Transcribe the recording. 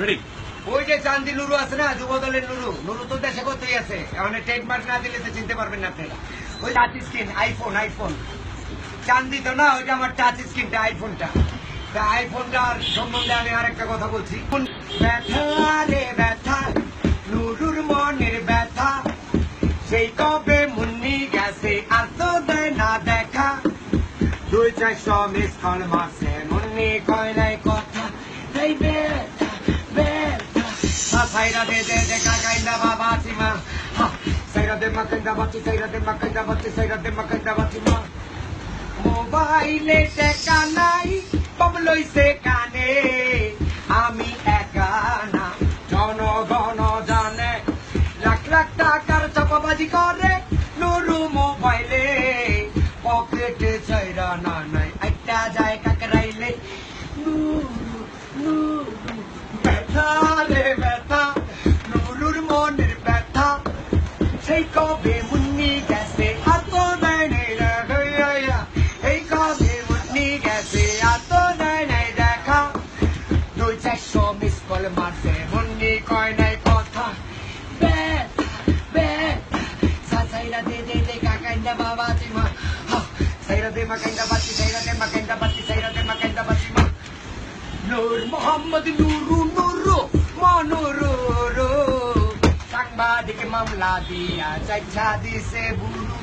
Ready ওই যে চান্দি নুরু আছে না যুব নুরু। নুরু তো দেশে কতই আছে। এখন ট্রেডমার্ক না দিলে তো চিনতে পারবেন না আপনারা। ওই টাচ স্ক্রিন আইফোন আইফোন চান্দি তো না ওইটা আমার টাচ স্ক্রিনটা আইফোনটা তা আইফোনটার সম্বন্ধে আমি আরেকটা কথা বলছি। ব্যথা রে ব্যথা, নুরুর মনের ব্যথা। সেই কবে মুন্নি গেছে, আর তো দেয় না দেখা। দুই চারশো মিস কল মারছে, মুন্নি কয় নাই কথা। সাইরা দে দে দে কাকাইন্দা বাবা চিমা সাইরা দে মাকাইন্দা বাচ্চি সাইরা দে মাকাইন্দা বাচ্চি সাইরা দে মাকাইন্দা বাচ্চি মা মোবাইলে টেকা নাই বাবলইছে কানে আমি একা না জনগণ জানে লাখ লাখ টাকার চাপাবাজি করে নুরু মোবাইলে মারছে মুন্নি কয় নাই কথা ব্যথা ব্যথা সাইরা দে দে দে কাকাইন্দা বাবা চিমা সাইরা দে মাকাইন্দা বাতি সাইরা দে মাকাইন্দা বাতি সাইরা দে মাকাইন্দা বাতি মা নূর মোহাম্মদ নুরু মামলা দিয়া চাইছা দিছে বুরু